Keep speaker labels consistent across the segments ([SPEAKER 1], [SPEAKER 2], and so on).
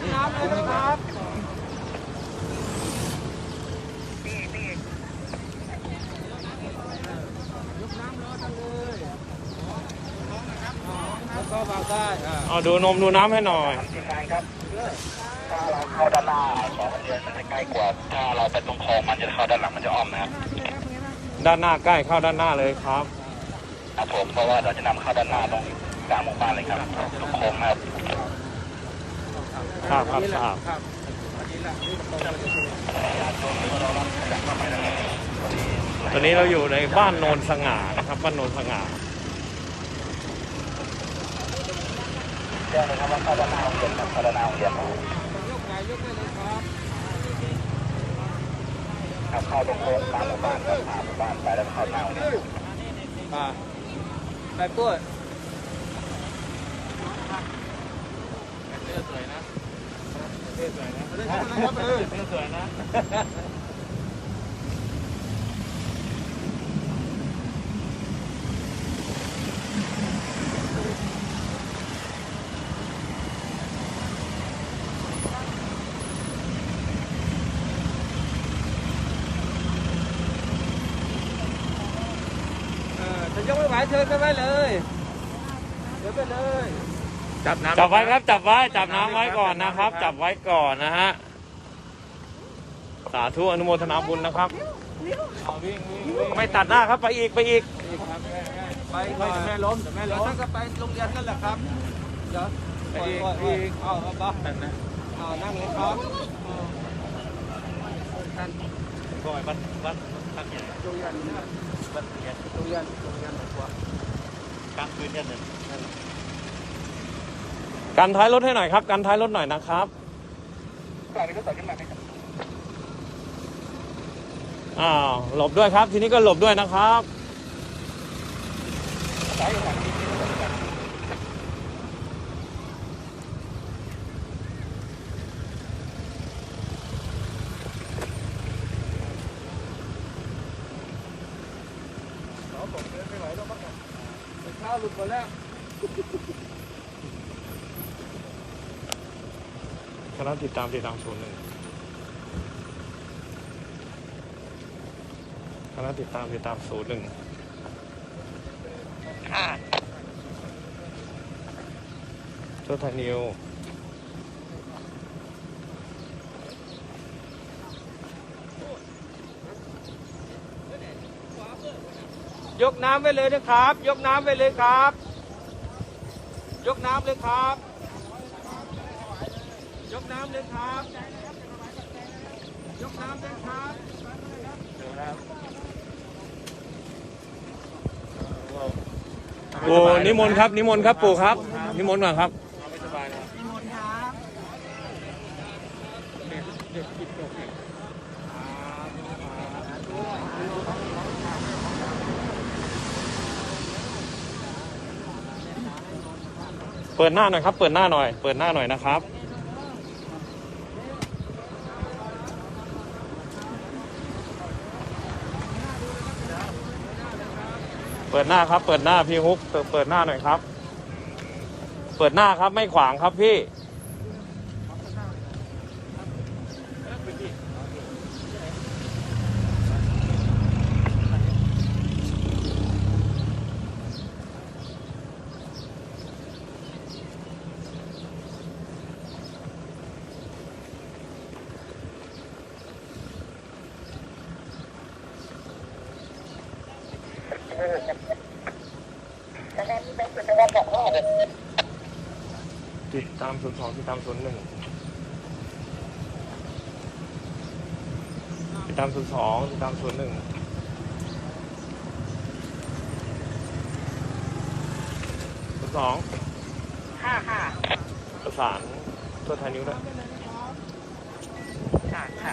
[SPEAKER 1] กน้ำเลยนะครับยกน้ำรอกันเลยแล้วก็วางได้อ่า
[SPEAKER 2] เอาดูนมดูน้ำให้หน่อย
[SPEAKER 3] ทีมงานครับ ถ้าเราเข้าด้านหน้าสองเดือนมันจะใกล้กว่า ถ้าเราไปตรงโค้งมันจะเข้าด้านหลังมันจะอ้อมนะครับ
[SPEAKER 2] ด้านหน้าใกล้เข้าด้านหน้าเลยครับ
[SPEAKER 3] ครับผมเพราะว่าเราจะนำเข้าด้านหน้าตรงกลางหมู่บ้านเลยครับตรงโค้งนะครับ
[SPEAKER 2] ทราบครับทราบ
[SPEAKER 1] ครับอันนี้แหละที่ตรงไปเลย
[SPEAKER 2] ตอนนี้เราอยู่ในบ้านโนนสง่านะครับบ้านโนนสง่า
[SPEAKER 3] แจ้งเลยครับว่าเข้าด้านหน้าโรงเรียนครับเข้าด้านหน้าโรงเรียนครับ
[SPEAKER 1] ยกไหนยกได้เลยครับ
[SPEAKER 3] ครับเข้าตรงโค้งกลางหมู่บ้านครับผ่านหมู่บ้านไปแล้วเข้าหน้าโรงเรียน
[SPEAKER 1] อ่าไปปุ้ย
[SPEAKER 2] สวยนะ
[SPEAKER 1] เท่สวยนะ เท่สวยนะครับเออ
[SPEAKER 2] สวยนะ
[SPEAKER 1] เออถ้ายกไม่ไหวเชิญกันไว้เลยเชิญไปเลย
[SPEAKER 2] จับน้ำจับไว้ครับ จับไว้ จับน้ำไว้ก่อนนะครับ จับไว้ก่อนนะฮะ สาธุอนุโมทนาบุญนะครับ
[SPEAKER 1] เอาวิ่งวิ่งวิ่ง
[SPEAKER 2] ไม่ตัดหน้าครับไปอีกไปอีก
[SPEAKER 1] อีกครับไปก่อนแม่ล้มเดี๋ยวแม่ล้มท่านก็ไปโรงเรียนนั่นแหละครับเดี๋ยวปล่อยปล่อยอีกเอาเอาบ้านั่นนะเอานั่งเลยครับเออท่าน
[SPEAKER 2] ก่อยบ้านบ้านบ้านใหญ่
[SPEAKER 1] โรงเรียนเนี่ย
[SPEAKER 2] บ้านเรียน
[SPEAKER 1] โรงเรียนโรงเรียนหนองบัว
[SPEAKER 2] กลางคืนเนี่ยหนึ่ งกันท้ายรถให้หน่อยครับกันท้ายรถหน่อยนะครับ
[SPEAKER 3] ต่อไปรถต่อขึ้นมาไหมครับ
[SPEAKER 2] อ้าวหลบด้วยครับ ทีนี้ก็หลบด้วยนะครับ
[SPEAKER 3] ซ้ายอยู่หลังที่นี่
[SPEAKER 1] เท้าหลุดหมดแล้ว
[SPEAKER 2] คณะติดตามติดตามศูนย์หนึ่งคณะติดตามติดตามศูนย์หนึ่งโชว์ไทยนิว
[SPEAKER 1] ยกน้ำไปเลยนะครับ ยกน้ำไปเลยครับ ยกน้ำเลยครับ กน้ำเลยครับ ยกน้ำเลยครับ
[SPEAKER 2] โอ้นิมนต์ครับ นิมนต์ครับปู่ครับ นิมนต์ก่อนครับเปิดหน้าหน่อยครับ เปิดหน้าหน่อย เปิดหน้าหน่อยนะครับ ปิดหน้าครับ เปิดหน้าพี่ฮุกเปิดเปิดหน้าหน่อยครับ เปิดหน้าครับไม่ขวางครับพี่ ติดตามศูนย์สองติดตามศูนย์หนึ่งติดตามศูนย์สองติดตามศูนย์หนึ่งศูนย์สอง
[SPEAKER 3] ห้าห้า
[SPEAKER 2] ประสานตัวไทยนิ้วด้วย
[SPEAKER 3] ค่ะค่ะ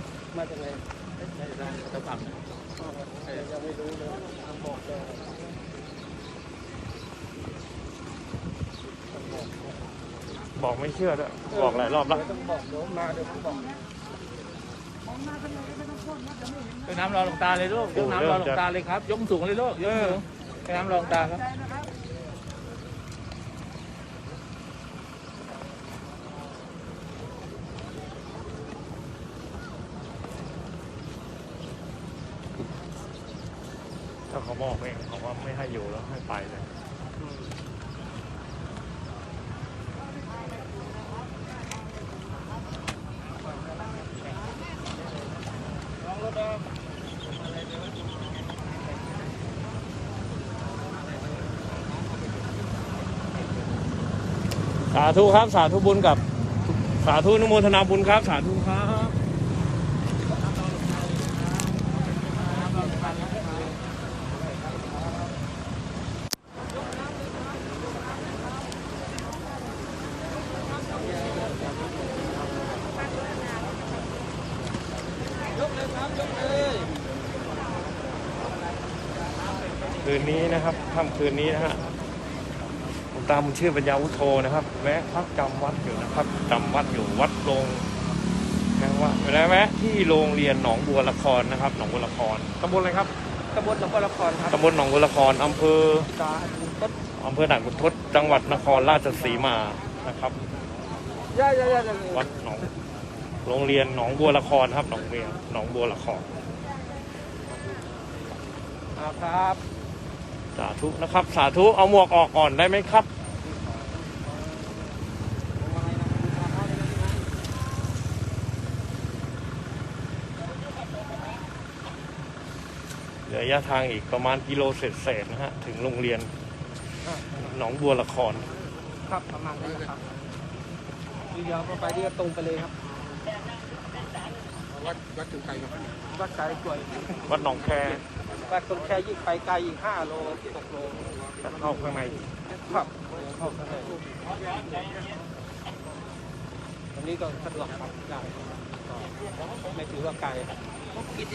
[SPEAKER 1] มาจากไหนไม่ได้จะทำยังไม่รู้เลยทำบอกเลย
[SPEAKER 2] บอกไม่เชื่อด้วยบอกหลายรอบแล้ว
[SPEAKER 1] ต้องบอกเดี๋ยวมาเดี๋ยวผมบอก
[SPEAKER 4] ไปน้ำรอหลวงตาเลยลูกยกน้ำรอหลวงตาเลยครับ ยกสูงเลยลูกยกสูงไปน้ำรอหลวงตาครับ
[SPEAKER 2] ถ้าเขา บอกเองเขาว่าไม่ให้อยู่แล้วให้ไปเลยสาธุครับ สาธุบุญกับ สาธุนุโมทนาบุญครับ สาธุครับ
[SPEAKER 1] ยกเลยครับยกเลย
[SPEAKER 2] คืนนี้นะครับค่ำคืนนี้นะฮะหลวงตามุญชื่อปัญญาวุฒโธนะครับแวะพักจำวัดอยู่นะครับจำวัดอยู่วัดโรงนะว่าแวะแวะที่โรงเรียนหนองบัวละครนะครับ หนองบัวละครตำบลอะไรครับ
[SPEAKER 1] ตำบลหนองบัวละครครับ
[SPEAKER 2] ตำบลหนองบัวละครอำเภอ
[SPEAKER 1] ตาต้น
[SPEAKER 2] อำเภอด่านขุนทดจังหวัดนครราชสีมานะครับ
[SPEAKER 1] ย่าย่าย่าย่า
[SPEAKER 2] วัดหนองโรงเรียนหนองบัวละครครับหนองเบียหนองบัวละคร
[SPEAKER 1] อ่าครับ
[SPEAKER 2] สาธุนะครับ สาธุเอาหมวกออกก่อนได้ไหมครับ เหลือระยะทางอีกประมาณกิโลเศษๆนะฮะ ถึงโรงเรียนหนองบัวละคร
[SPEAKER 1] ครับประมาณนั้นแหละครับเดียวก็ไปเดียวตรงไปเลยครับ วัดวัดถึงไกลครับวัดไกลกว่า
[SPEAKER 2] วัดหนองแค
[SPEAKER 1] วัดตรงแค่ยิ่งไปไกลอีกห้าโลหกโล
[SPEAKER 2] จะเข้าข้างใน
[SPEAKER 1] ครับเข้าข้างในตรงนี้ก็สะดวกครับได้ก็ไม่ถือว่าไกล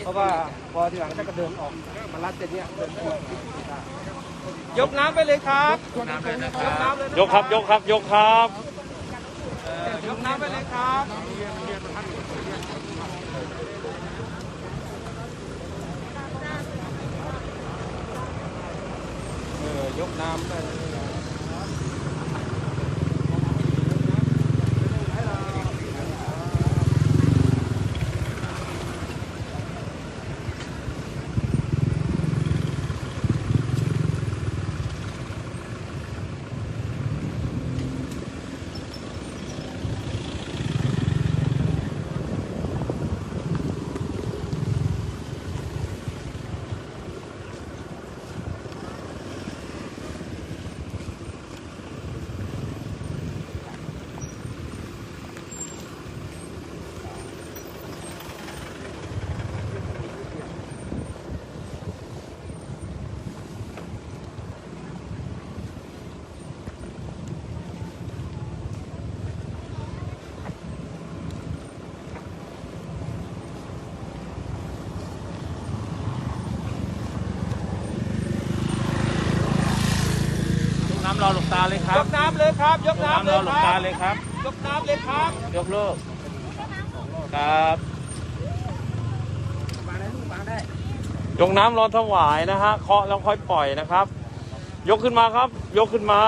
[SPEAKER 1] เพราะว่าพอทีหลังถ้าก็เดินออกมาลัดเจนเนี้ยเดินออกได้ยกน้ำไปเลยครับยกน้ำเลยนะยกน้ำเลยนะ
[SPEAKER 2] ยกครับยกครับยกครับ
[SPEAKER 1] เออยกน้ำไปเลยครับ เอ น้ำไปเลย
[SPEAKER 4] ยกน้ำรอหลวงตาเลยครั
[SPEAKER 1] ย
[SPEAKER 4] บ
[SPEAKER 1] กน้ำเลยครับย
[SPEAKER 4] ย
[SPEAKER 1] ก
[SPEAKER 4] ก
[SPEAKER 1] น้ำ
[SPEAKER 4] น้ำ
[SPEAKER 1] เล
[SPEAKER 4] รอยหลวง
[SPEAKER 1] ค
[SPEAKER 4] ตา
[SPEAKER 1] รับ
[SPEAKER 4] เลยครับ
[SPEAKER 1] ยกน้ำเลยครับ
[SPEAKER 4] ยกลูกครับ
[SPEAKER 2] ยกน้ำร้อนถวายนะฮะเคาะแล้วค่อยปล่อยนะครับ ยกขึ้นมาครับ ยกขึ้นมา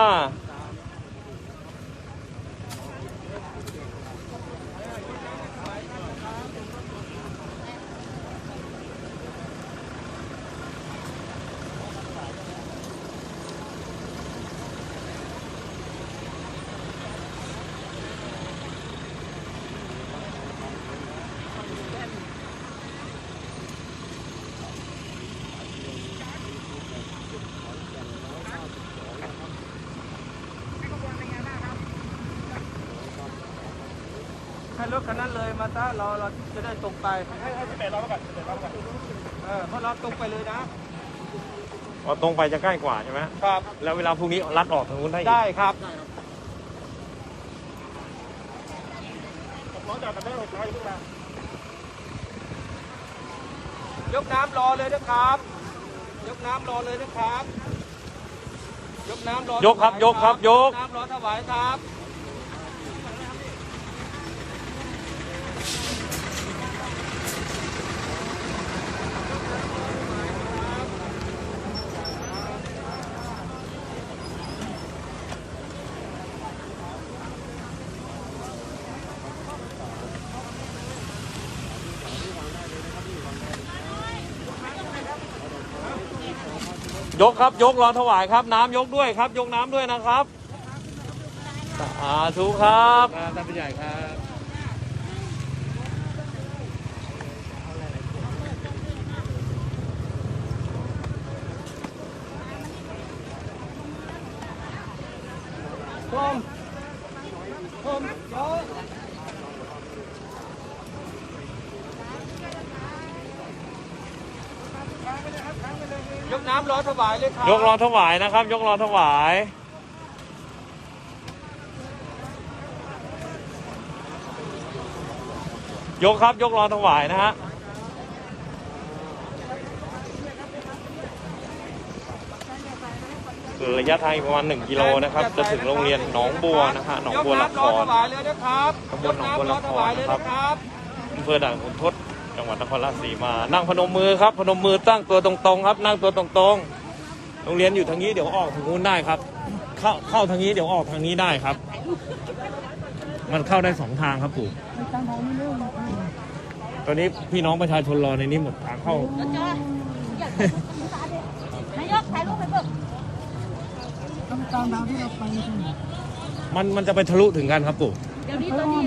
[SPEAKER 1] ให้รถคันนั้นเลยมาซะเราเราจะได้ตรงไปให้ให้สิบเอ็ดเราไปก่อนสิบเอ็ดเราไปก่อนเออเพราะเราตรงไปเลยนะ
[SPEAKER 2] อ๋อตรงไปจะใกล้กว่าใช่ไหม
[SPEAKER 1] ครับ
[SPEAKER 2] แล้วเวลาพรุ่งนี้ลัดออกทางนู้นได้อีก
[SPEAKER 1] ได้ครับยกน้ำรอเลยนะครับ ยกน้ำรอเลยนะครับ ยกน้ำรอย
[SPEAKER 2] กครับยกครับยก
[SPEAKER 1] น้ำรอถวายครับ
[SPEAKER 2] ยกครับยกรอถวายครับ น้ำยกด้วยครับ ยกน้ำด้วยนะครับสาธุครับ
[SPEAKER 4] ครับท่านผู้ใหญ่ครับ
[SPEAKER 1] ผมผม ยวยกน้ำรอถวายเลยครับ
[SPEAKER 2] ยกรอถวายนะครับ ยกรอถวาย ยกครับยกรอถวายนะฮะระยะทางอีกประมาณ 1 กิโลนะครับ จะถึงโรงเรียนหนองบัวนะฮะหนองบัวละค
[SPEAKER 1] ยกน้ำรอ
[SPEAKER 2] ร
[SPEAKER 1] ถวายเลยนะครับ
[SPEAKER 2] ตำบลหนองบัวละคร
[SPEAKER 1] ยกน้ำรอถวายเลยนะครับ
[SPEAKER 2] อำเภอด่านขุนทด จังหวัดนครราชสีมา นั่งพนมมือครับ พนมมือตั้งตัวตรงๆครับ นั่งตัวตรงๆ โรงเรียนอยู่ทางนี้เดี๋ยวออกทางนู้นได้ครับ เข้าเข้าทางนี้เดี๋ยวออกทางนี้ได้ครับ มันเข้าได้สองทางครับปู่ตอนนี้พี่น้องประชาชนรอในนี้หมดทางเข้า
[SPEAKER 5] นายกถ่ายรูปไปเบิก
[SPEAKER 2] มันมันจะไปทะลุถึงกันครับปู่
[SPEAKER 5] เดี๋ยวนี้ตอนนี้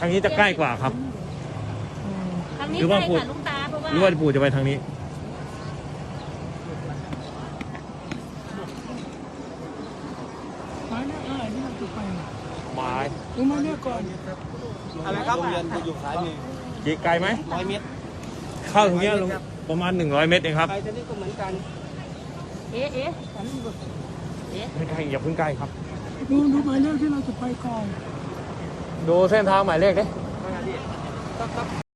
[SPEAKER 2] ทางนี้จะใกล้กว่าครับ
[SPEAKER 5] ทางนี้
[SPEAKER 2] หรือ
[SPEAKER 5] ใก
[SPEAKER 2] ว่า
[SPEAKER 5] ล้
[SPEAKER 2] พูด
[SPEAKER 5] ค่ะลุงตาเพราะว่า
[SPEAKER 2] หรือว่าปู่จะไปทางนี้ ไม้
[SPEAKER 1] อะไรครับโรงเรียนจะอยู่ซ้ายมือ
[SPEAKER 2] กี่ไกลไหม
[SPEAKER 1] ร้อยเมตร
[SPEAKER 2] เข้าตรงเนี้ยลงประมาณ 100 เมตรเองครับ
[SPEAKER 1] ไปที่นี่ก็เหมือนกัน
[SPEAKER 5] เอ๊ะเอ๊ะฉันเอ๊ะ
[SPEAKER 2] ไม่ไกลอย่าเพิ่งใกล้ครับ
[SPEAKER 6] ดูดูหมายเลขที่เราจะไปก่อน
[SPEAKER 2] ดูเส้นทางหมายเลขดิ